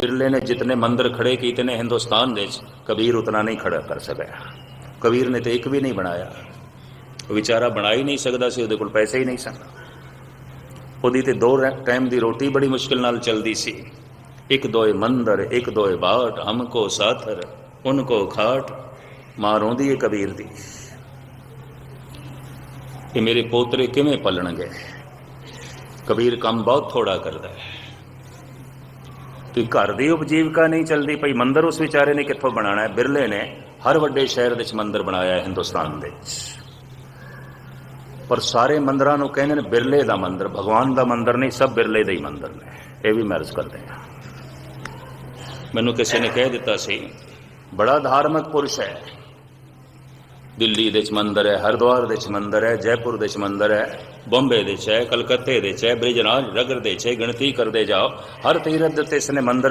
ਬਿਰਲੇ ਨੇ ਜਿਤਨੇ ਮੰਦਰ ਖੜੇ ਕੀਤੇ ਨੇ ਹਿੰਦੁਸਤਾਨ ਦੇ ਵਿੱਚ ਕਬੀਰ ਉਤਨਾ ਨਹੀਂ ਖੜਾ ਕਰ ਸਕਿਆ ਕਬੀਰ ਨੇ ਤੇ ਇੱਕ ਵੀ ਨਹੀਂ ਬਣਾਇਆ ਉਹ ਵਿਚਾਰਾ ਬਣਾ ਹੀ ਨਹੀਂ ਸਕਦਾ ਸੀ ਉਹਦੇ ਕੋਲ ਪੈਸੇ ਹੀ ਨਹੀਂ ਸਨ ਉਹਦੀ ਤੇ ਦੋ ਰੈ- ਟਾਈਮ ਦੀ ਰੋਟੀ ਬੜੀ ਮੁਸ਼ਕਿਲ ਨਾਲ ਚੱਲਦੀ ਸੀ ਇੱਕ ਦੋਏ ਮੰਦਰ ਇੱਕ ਦੋਏ ਬਾਟ ਹਮਕੋ ਸਾਥਰ ਉਨਕੋ ਖਾਟ ਮਾਂ ਰੋਂਦੀ ਹੈ ਕਬੀਰ ਦੀ ਕਿ ਮੇਰੇ ਪੋਤਰੇ ਕਿਵੇਂ ਪਲਣਗੇ ਕਬੀਰ ਕੰਮ ਬਹੁਤ ਥੋੜਾ ਕਰਦਾ ਹੈ ਤੇ ਘਰ ਦੀ ਉਪਜੀਵਕਾ ਨਹੀਂ ਚੱਲਦੀ ਪਈ, ਮੰਦਰ ਉਸ ਵਿਚਾਰੇ ਨੇ ਕਿੱਥੋਂ ਬਣਾਉਣਾ ਹੈ? ਬਿਰਲੇ ਨੇ ਹਰ ਵੱਡੇ ਸ਼ਹਿਰ ਵਿੱਚ ਮੰਦਰ ਬਣਾਇਆ ਹੈ ਹਿੰਦੁਸਤਾਨ ਦੇ ਵਿੱਚ। ਪਰ ਸਾਰੇ ਮੰਦਰਾਂ ਨੂੰ ਕਹਿੰਦੇ ਨੇ ਬਿਰਲੇ ਦਾ ਮੰਦਰ, ਭਗਵਾਨ ਦਾ ਮੰਦਰ ਨਹੀਂ, ਸਭ ਬਿਰਲੇ ਦੇ ਹੀ ਮੰਦਰ ਨੇ। ਇਹ ਵੀ ਮਰਜ਼ ਕਰਦੇ ਆ ਮੈਨੂੰ ਕਿਸੇ ਨੇ ਕਹਿ ਦਿੱਤਾ ਸੀ, ਬੜਾ ਧਾਰਮਿਕ ਪੁਰਸ਼ ਹੈ। ਦਿੱਲੀ ਦੇ ਵਿੱਚ ਮੰਦਰ ਹੈ, ਹਰਿਦੁਆਰ ਦੇ ਵਿੱਚ ਮੰਦਰ ਹੈ, ਜੈਪੁਰ ਦੇ ਵਿੱਚ ਮੰਦਰ ਹੈ, ਬੰਬੇ ਦੇ ਵਿੱਚ ਹੈ, ਕਲਕੱਤੇ ਦੇ ਵਿੱਚ ਹੈ ਬ੍ਰਿਜਰਾਜ ਨਗਰ ਦੇ ਵਿੱਚ ਗਿਣਤੀ ਕਰਦੇ ਜਾਓ, ਹਰ ਤੀਰਥ ਦੇ ਉੱਤੇ ਇਸਨੇ ਮੰਦਰ